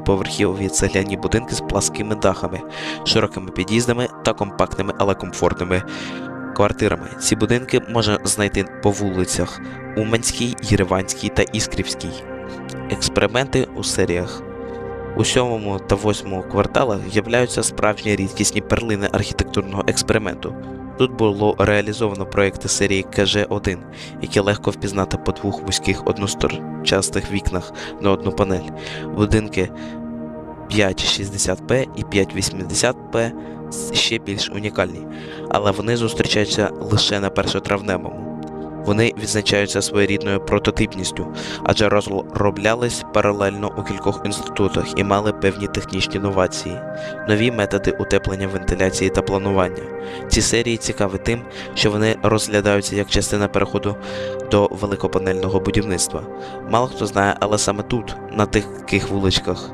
поверхіві цегляні будинки з пласкими дахами, широкими під'їздами та компактними, але комфортними квартирами. Ці будинки можна знайти по вулицях Уманській, Єреванській та Іскрівській. Експерименти у серіях. У сьомому та восьмому кварталах з'являються справжні рідкісні перлини архітектурного експерименту. Тут було реалізовано проекти серії КЖ-1, які легко впізнати по двох вузьких односторчастих вікнах на одну панель. Будинки 560P і 580P ще більш унікальні, але вони зустрічаються лише на першотравневому. Вони відзначаються своєрідною прототипністю, адже розроблялись паралельно у кількох інститутах і мали певні технічні новації, нові методи утеплення вентиляції та планування. Ці серії цікаві тим, що вони розглядаються як частина переходу до великопанельного будівництва. Мало хто знає, але саме тут, на таких вуличках,